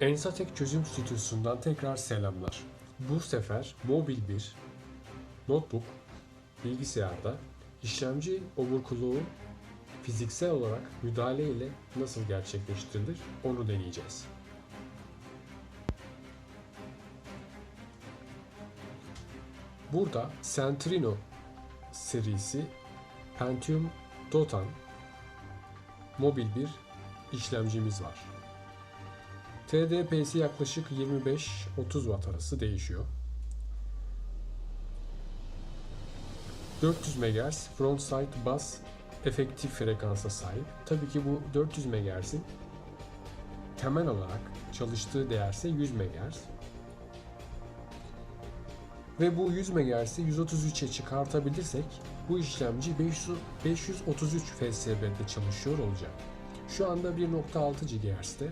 Ensatek Çözüm Stüdyosu'ndan tekrar selamlar. Bu sefer mobil bir notebook bilgisayarda işlemci omurkuluğu fiziksel olarak müdahale ile nasıl gerçekleştirilir onu deneyeceğiz. Burada Centrino serisi Pentium Dotan mobil bir işlemcimiz var. TDP'si yaklaşık 25-30 Watt arası değişiyor. 400 MHz frontside bus efektif frekansa sahip. Tabii ki bu 400 MHz'in temel olarak çalıştığı değerse 100 MHz. Ve bu 100 MHz'i 133'e çıkartabilirsek bu işlemci 500, 533 FSB'de çalışıyor olacak. Şu anda 1.6 GHz'de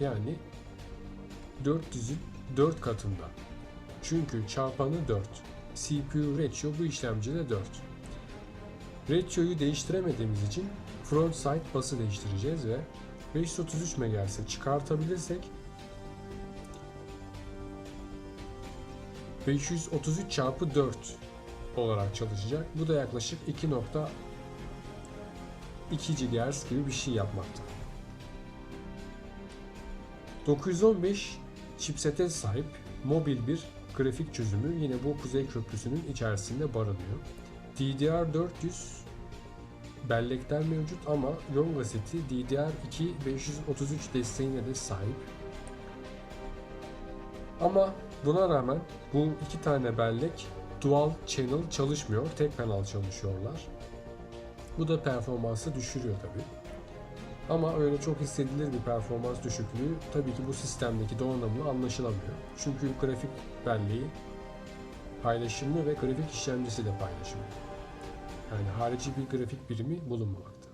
yani 400'ün 4 katında. Çünkü çarpanı 4. CPU ratio bu işlemcide 4. Ratio'yu değiştiremediğimiz için front side bus'ı değiştireceğiz ve 533 MHz'e çıkartabilirsek 533 çarpı 4 olarak çalışacak. Bu da yaklaşık 2.2 GHz gibi bir şey yapmakta. 915 chipsete sahip mobil bir grafik çözümü yine bu Kuzey Köprüsü'nün içerisinde barınıyor. DDR400 bellekler mevcut ama Yonga seti DDR2 533 desteğine de sahip. Ama buna rağmen bu iki tane bellek dual channel çalışmıyor. Tek kanal çalışıyorlar. Bu da performansı düşürüyor tabi. Ama öyle çok hissedilir bir performans düşüklüğü tabii ki bu sistemdeki donanımla anlaşılamıyor. Çünkü grafik belleği paylaşımlı ve grafik işlemcisi de paylaşımlı. Yani harici bir grafik birimi bulunmamakta.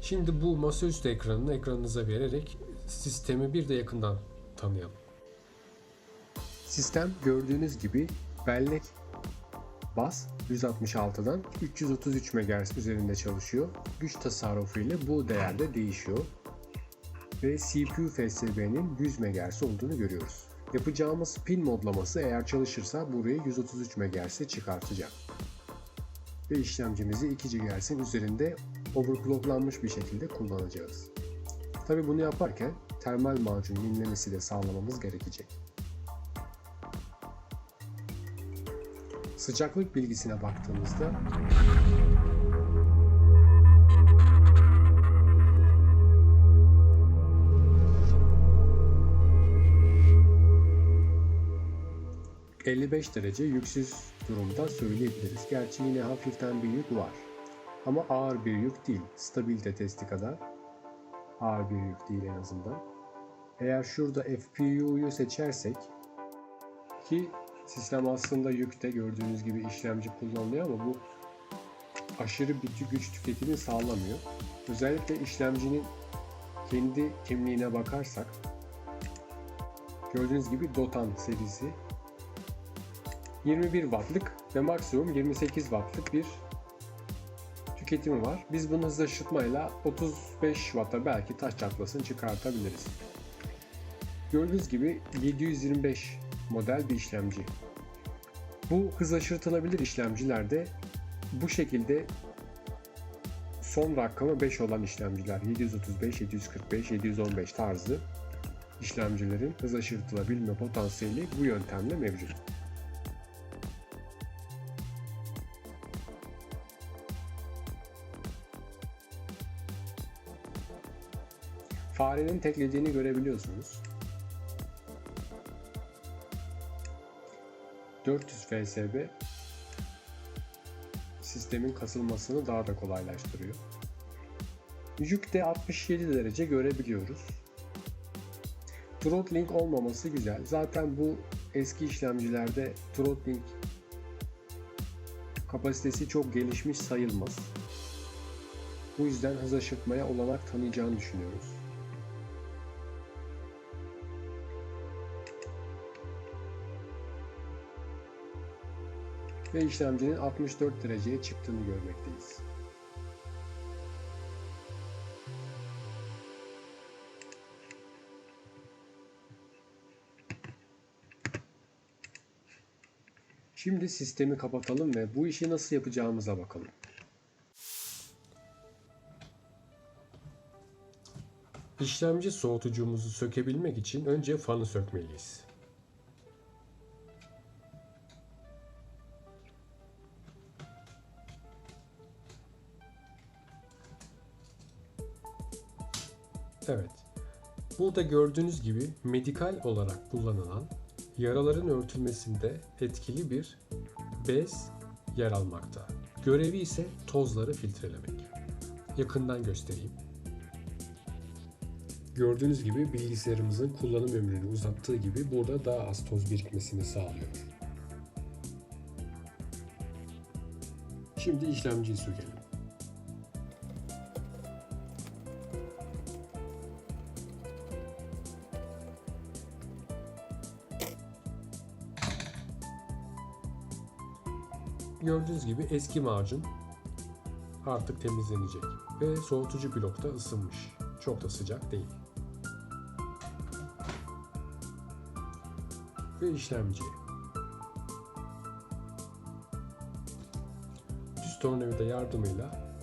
Şimdi bu masaüstü ekranını ekranınıza vererek sistemi bir de yakından tanıyalım. Sistem gördüğünüz gibi bellek bas 166'dan 333 MHz üzerinde çalışıyor. Güç tasarrufu ile bu değerde değişiyor. Ve CPU FSB'nin 100 MHz olduğunu görüyoruz. Yapacağımız pin modlaması eğer çalışırsa burayı 133 MHz'e çıkartacak. Ve işlemcimizi 2 GHz'in üzerinde overclocklanmış bir şekilde kullanacağız. Tabi bunu yaparken termal macun yenilemesi de sağlamamız gerekecek. Sıcaklık bilgisine baktığımızda ...55 derece yüksüz durumda söyleyebiliriz. Gerçi yine hafiften bir yük var. Ama ağır bir yük değil. Stabilite testi kadar ağır bir yük değil en azından. Eğer şurada FPU'yu seçersek ki Sistem aslında yükte gördüğünüz gibi işlemci kullanılıyor ama bu aşırı bir güç tüketimi sağlamıyor. Özellikle işlemcinin kendi kimliğine bakarsak gördüğünüz gibi Dotan serisi 21 wattlık ve maksimum 28 wattlık bir tüketimi var. Biz bunu hızlaştırmayla 35 watt'a belki taş çatlasını çıkartabiliriz. Gördüğünüz gibi 725 model bir işlemci. Bu hız aşırtılabilir işlemcilerde bu şekilde son rakamı 5 olan işlemciler 735, 745, 715 tarzı işlemcilerin hız aşırtılabilme potansiyeli bu yöntemle mevcut. Farenin teklediğini görebiliyorsunuz. 400 FSB sistemin kasılmasını daha da kolaylaştırıyor. Yükte 67 derece görebiliyoruz. Throttling olmaması güzel. Zaten bu eski işlemcilerde throttling kapasitesi çok gelişmiş sayılmaz. Bu yüzden hız aşırtmaya olanak tanıyacağını düşünüyoruz. ve işlemcinin 64 dereceye çıktığını görmekteyiz. Şimdi sistemi kapatalım ve bu işi nasıl yapacağımıza bakalım. İşlemci soğutucumuzu sökebilmek için önce fanı sökmeliyiz. Burada gördüğünüz gibi medikal olarak kullanılan yaraların örtülmesinde etkili bir bez yer almakta. Görevi ise tozları filtrelemek. Yakından göstereyim. Gördüğünüz gibi bilgisayarımızın kullanım ömrünü uzattığı gibi burada daha az toz birikmesini sağlıyor. Şimdi işlemciyi sökelim. Gördüğünüz gibi eski macun artık temizlenecek ve soğutucu blokta ısınmış. Çok da sıcak değil. Ve işlemci. Düz tornavida yardımıyla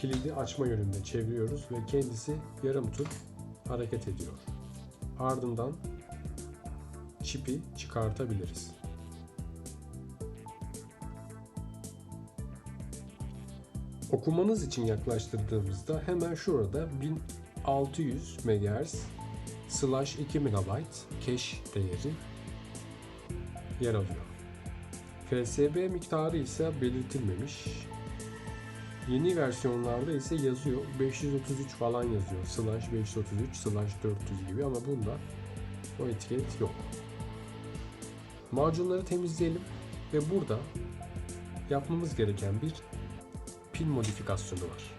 kilidi açma yönünde çeviriyoruz ve kendisi yarım tur hareket ediyor. Ardından çipi çıkartabiliriz. Okumanız için yaklaştırdığımızda hemen şurada 1600 MHz slash 2 MB cache değeri yer alıyor. FSB miktarı ise belirtilmemiş. Yeni versiyonlarda ise yazıyor 533 falan yazıyor. Slash 533 slash 400 gibi ama bunda o etiket yok. Macunları temizleyelim ve burada yapmamız gereken bir pin modifikasyonu var.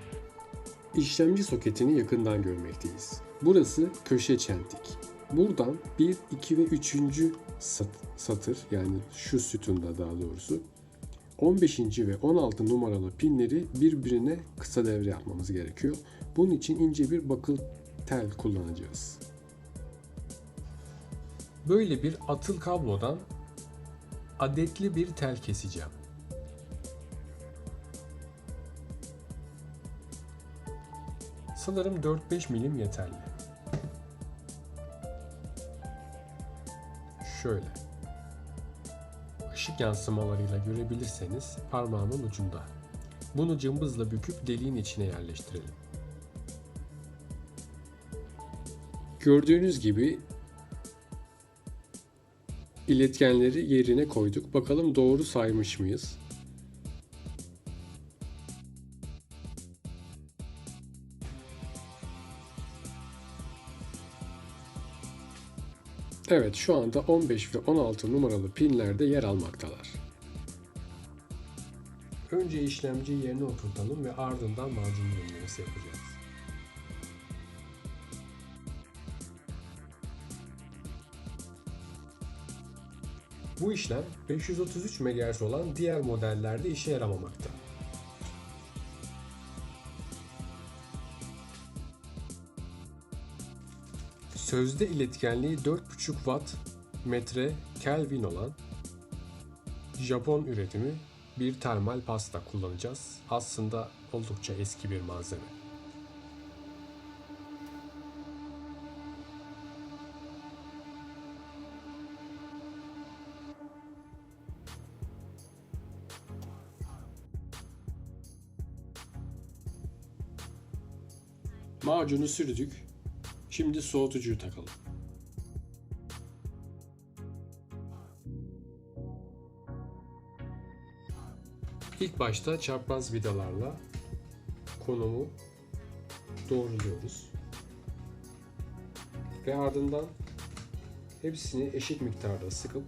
İşlemci soketini yakından görmekteyiz. Burası köşe çentik. Buradan 1, 2 ve 3. satır yani şu sütunda daha doğrusu 15. ve 16 numaralı pinleri birbirine kısa devre yapmamız gerekiyor. Bunun için ince bir bakıl tel kullanacağız. Böyle bir atıl kablodan adetli bir tel keseceğim. Sanırım 4-5 milim yeterli. Şöyle. Işık yansımalarıyla görebilirseniz parmağımın ucunda. Bunu cımbızla büküp deliğin içine yerleştirelim. Gördüğünüz gibi iletkenleri yerine koyduk. Bakalım doğru saymış mıyız? Evet şu anda 15 ve 16 numaralı pinlerde yer almaktalar. Önce işlemciyi yerine oturtalım ve ardından macun yenilemesi yapacağız. Bu işlem 533 MHz olan diğer modellerde işe yaramamakta. Sözde iletkenliği 4,5 watt metre Kelvin olan Japon üretimi bir termal pasta kullanacağız. Aslında oldukça eski bir malzeme. Macunu sürdük. Şimdi soğutucuyu takalım. İlk başta çapraz vidalarla konumu doğruluyoruz. Ve ardından hepsini eşit miktarda sıkıp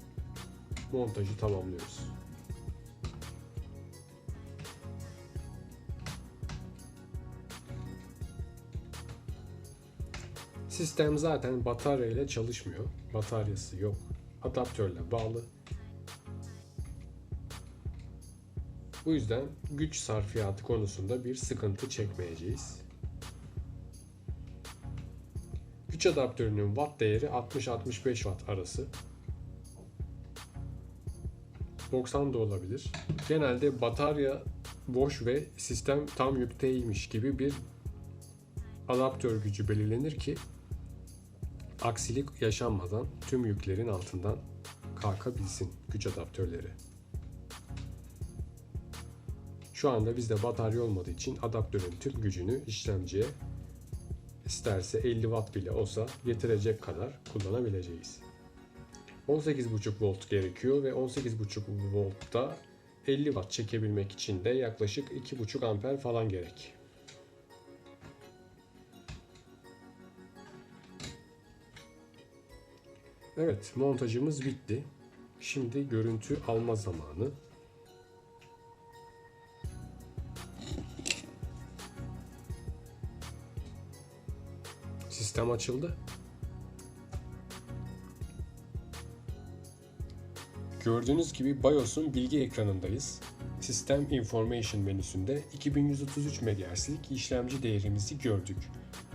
montajı tamamlıyoruz. Sistem zaten batarya ile çalışmıyor. Bataryası yok. Adaptörle bağlı. Bu yüzden güç sarfiyatı konusunda bir sıkıntı çekmeyeceğiz. Güç adaptörünün watt değeri 60-65 watt arası. 90 da olabilir. Genelde batarya boş ve sistem tam yükteymiş gibi bir adaptör gücü belirlenir ki aksilik yaşanmadan tüm yüklerin altından kalkabilsin güç adaptörleri. Şu anda bizde batarya olmadığı için adaptörün tüm gücünü işlemciye isterse 50 watt bile olsa getirecek kadar kullanabileceğiz. 18,5 volt gerekiyor ve 18,5 voltta 50 watt çekebilmek için de yaklaşık 2,5 amper falan gerek. Evet, montajımız bitti. Şimdi görüntü alma zamanı. Sistem açıldı. Gördüğünüz gibi BIOS'un bilgi ekranındayız. System Information menüsünde 2133 MHz'lik işlemci değerimizi gördük.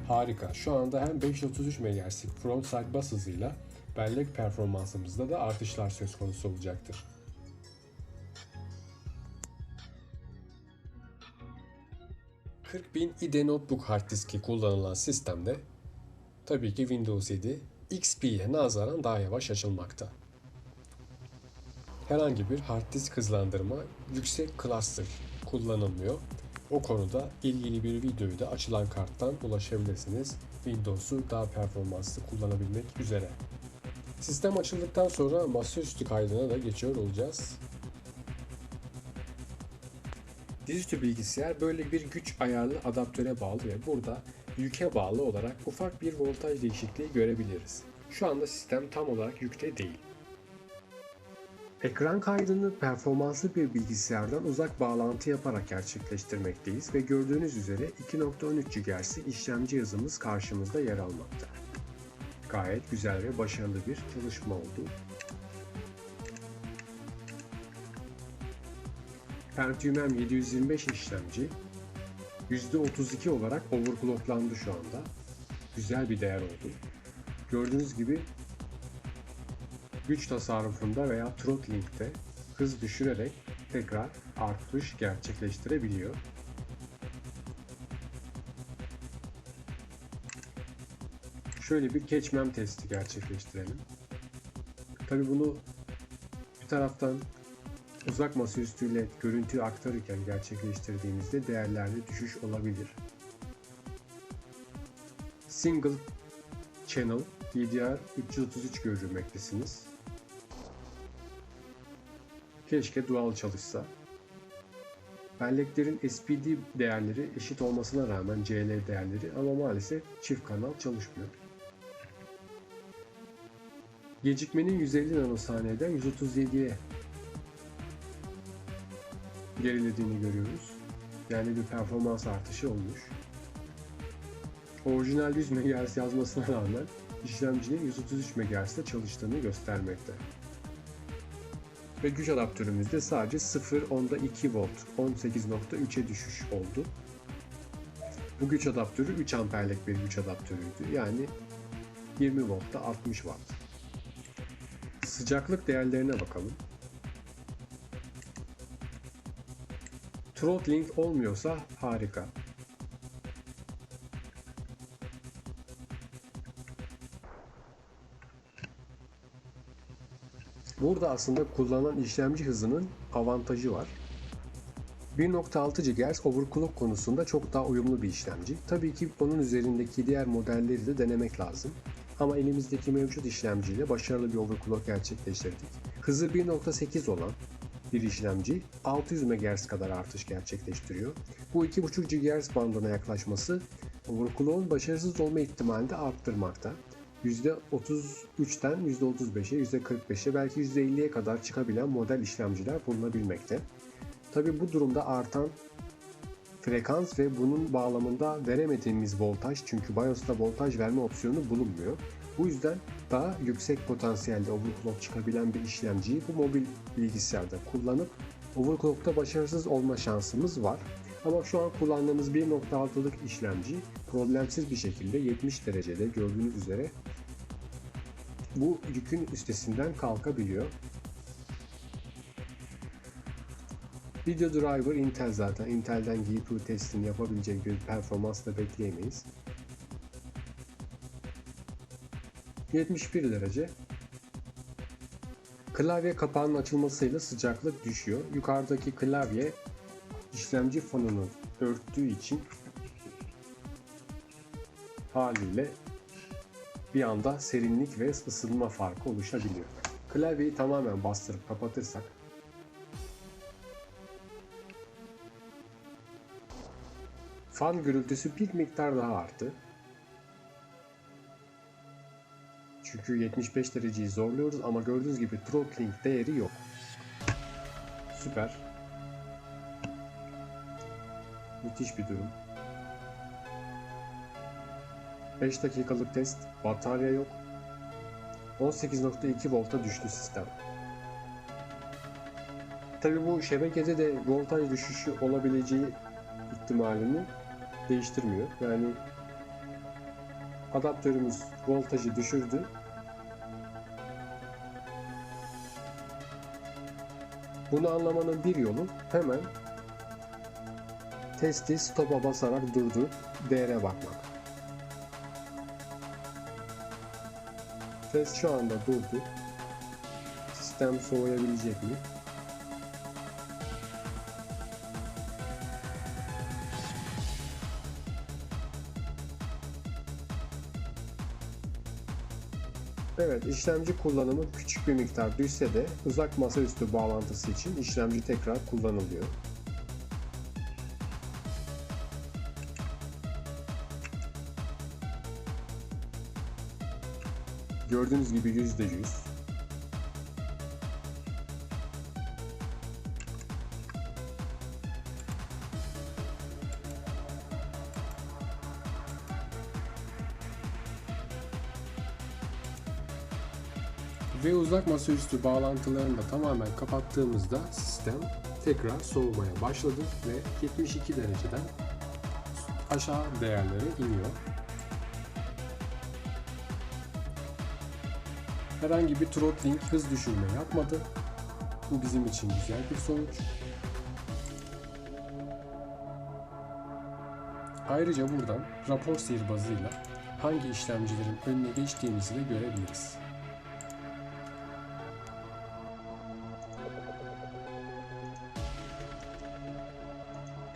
Harika. Şu anda hem 533 MHz'lik frontside bus hızıyla bellek performansımızda da artışlar söz konusu olacaktır. bin IDE Notebook hard diski kullanılan sistemde tabii ki Windows 7 XP'ye nazaran daha yavaş açılmakta. Herhangi bir hard disk hızlandırma yüksek cluster kullanılmıyor. O konuda ilgili bir videoyu da açılan karttan ulaşabilirsiniz. Windows'u daha performanslı kullanabilmek üzere. Sistem açıldıktan sonra masaüstü kaydına da geçiyor olacağız. Dizüstü bilgisayar böyle bir güç ayarlı adaptöre bağlı ve burada yüke bağlı olarak ufak bir voltaj değişikliği görebiliriz. Şu anda sistem tam olarak yükte değil. Ekran kaydını performanslı bir bilgisayardan uzak bağlantı yaparak gerçekleştirmekteyiz ve gördüğünüz üzere 2.13 GHz işlemci hızımız karşımızda yer almakta. Gayet güzel ve başarılı bir çalışma oldu. Pentium M725 işlemci %32 olarak overclocklandı şu anda. Güzel bir değer oldu. Gördüğünüz gibi güç tasarrufunda veya throttling'de hız düşürerek tekrar artış gerçekleştirebiliyor. Şöyle bir catchmem testi gerçekleştirelim. Tabi bunu bir taraftan uzak masaüstüyle görüntüyü aktarırken gerçekleştirdiğimizde değerlerde düşüş olabilir. Single Channel DDR 333 görmektesiniz. Keşke dual çalışsa. Belleklerin SPD değerleri eşit olmasına rağmen CL değerleri ama maalesef çift kanal çalışmıyor. Gecikmenin 150 nanosaniyeden 137'ye gerilediğini görüyoruz. Yani bir performans artışı olmuş. Orijinal 100 MHz yazmasına rağmen işlemcinin 133 MHz'de çalıştığını göstermekte. Ve güç adaptörümüzde sadece 0.2 volt 18.3'e düşüş oldu. Bu güç adaptörü 3 amperlik bir güç adaptörüydü. Yani 20 voltta 60 watt. Sıcaklık değerlerine bakalım. Throttling olmuyorsa harika. Burada aslında kullanılan işlemci hızının avantajı var. 1.6 GHz overclock konusunda çok daha uyumlu bir işlemci. Tabii ki onun üzerindeki diğer modelleri de denemek lazım. Ama elimizdeki mevcut işlemciyle başarılı bir overclock gerçekleştirdik. Hızı 1.8 olan bir işlemci 600 MHz kadar artış gerçekleştiriyor. Bu 2.5 GHz bandına yaklaşması overclock'un başarısız olma ihtimalini de arttırmakta. %33'ten %35'e, %45'e belki %50'ye kadar çıkabilen model işlemciler bulunabilmekte. Tabi bu durumda artan frekans ve bunun bağlamında veremediğimiz voltaj çünkü BIOS'ta voltaj verme opsiyonu bulunmuyor. Bu yüzden daha yüksek potansiyelde overclock çıkabilen bir işlemciyi bu mobil bilgisayarda kullanıp overclock'ta başarısız olma şansımız var. Ama şu an kullandığımız 1.6'lık işlemci problemsiz bir şekilde 70 derecede gördüğünüz üzere bu yükün üstesinden kalkabiliyor. Video driver Intel zaten. Intel'den GPU testini yapabilecek bir performans da bekleyemeyiz. 71 derece. Klavye kapağının açılmasıyla sıcaklık düşüyor. Yukarıdaki klavye işlemci fanını örttüğü için haliyle bir anda serinlik ve ısınma farkı oluşabiliyor. Klavyeyi tamamen bastırıp kapatırsak fan gürültüsü bir miktar daha arttı. Çünkü 75 dereceyi zorluyoruz ama gördüğünüz gibi throttling değeri yok. Süper. Müthiş bir durum. 5 dakikalık test, batarya yok. 18.2 volta düştü sistem. Tabi bu şebekede de voltaj düşüşü olabileceği ihtimalini değiştirmiyor. Yani adaptörümüz voltajı düşürdü. Bunu anlamanın bir yolu hemen testi stop'a basarak durdurup değere bakmak. Test şu anda durdu. Sistem soğuyabilecek mi? Evet, işlemci kullanımı küçük bir miktar düşse de uzak masaüstü bağlantısı için işlemci tekrar kullanılıyor. Gördüğünüz gibi %100. Uzak masaüstü bağlantılarını da tamamen kapattığımızda sistem tekrar soğumaya başladı ve 72 dereceden aşağı değerlere iniyor. Herhangi bir throttling hız düşürme yapmadı. Bu bizim için güzel bir sonuç. Ayrıca buradan rapor sihirbazıyla hangi işlemcilerin önüne geçtiğimizi de görebiliriz.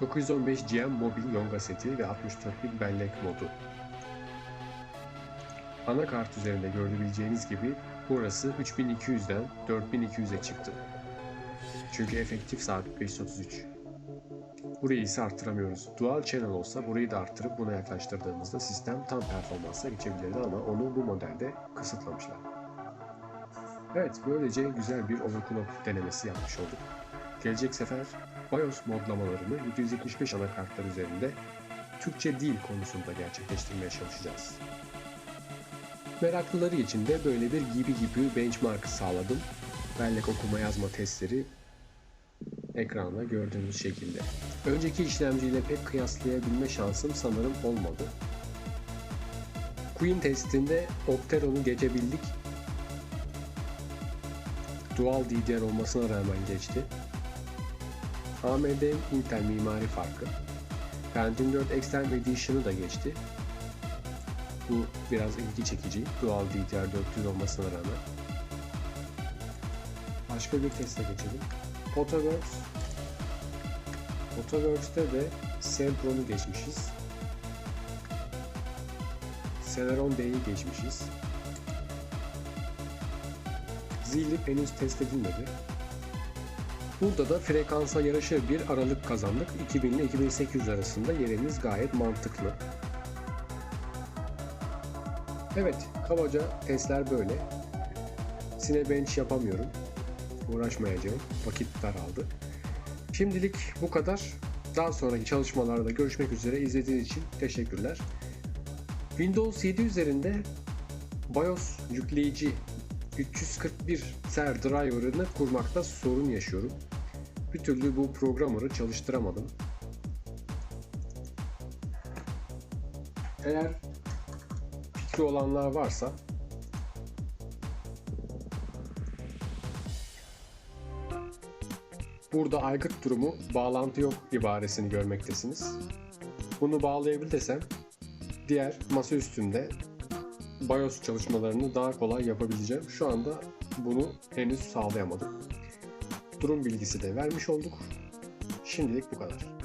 ...915 GM mobil yonga seti ve 64 bit bellek modu. Anakart üzerinde görebileceğiniz gibi burası 3200'den 4200'e çıktı. Çünkü efektif sabit 533. Burayı ise arttıramıyoruz. Dual channel olsa burayı da arttırıp buna yaklaştırdığımızda sistem tam performansa geçebilirdi ama onu bu modelde kısıtlamışlar. Evet böylece güzel bir overclock denemesi yapmış olduk. Gelecek sefer BIOS modlamalarını 775 anakartlar üzerinde Türkçe dil konusunda gerçekleştirmeye çalışacağız. Meraklıları için de böyle bir gibi gibi benchmark sağladım. Bellek okuma yazma testleri ekranda gördüğünüz şekilde. Önceki işlemciyle pek kıyaslayabilme şansım sanırım olmadı. Queen testinde Opteron'u geçebildik. Dual DDR olmasına rağmen geçti. AMD Intel mimari farkı. Pentium 4 Extended Edition'ı da geçti. Bu biraz ilgi çekici. Dual DDR400 olmasına rağmen. Başka bir teste geçelim. Photoworks. Photoworks'te de Sempron'u geçmişiz. Celeron D'yi geçmişiz. Zilip henüz test edilmedi. Burada da frekansa yaraşır bir aralık kazandık. 2000 ile 2800 arasında yerimiz gayet mantıklı. Evet, kabaca testler böyle. Cinebench yapamıyorum. Uğraşmayacağım. Vakit daraldı. Şimdilik bu kadar. Daha sonraki çalışmalarda görüşmek üzere. İzlediğiniz için teşekkürler. Windows 7 üzerinde BIOS yükleyici 341 ser driver'ını kurmakta sorun yaşıyorum. Bir türlü bu programmer'ı çalıştıramadım. Eğer fikri olanlar varsa Burada aygıt durumu bağlantı yok ibaresini görmektesiniz. Bunu bağlayabilirsem diğer masa üstünde BIOS çalışmalarını daha kolay yapabileceğim. Şu anda bunu henüz sağlayamadım. Durum bilgisi de vermiş olduk. Şimdilik bu kadar.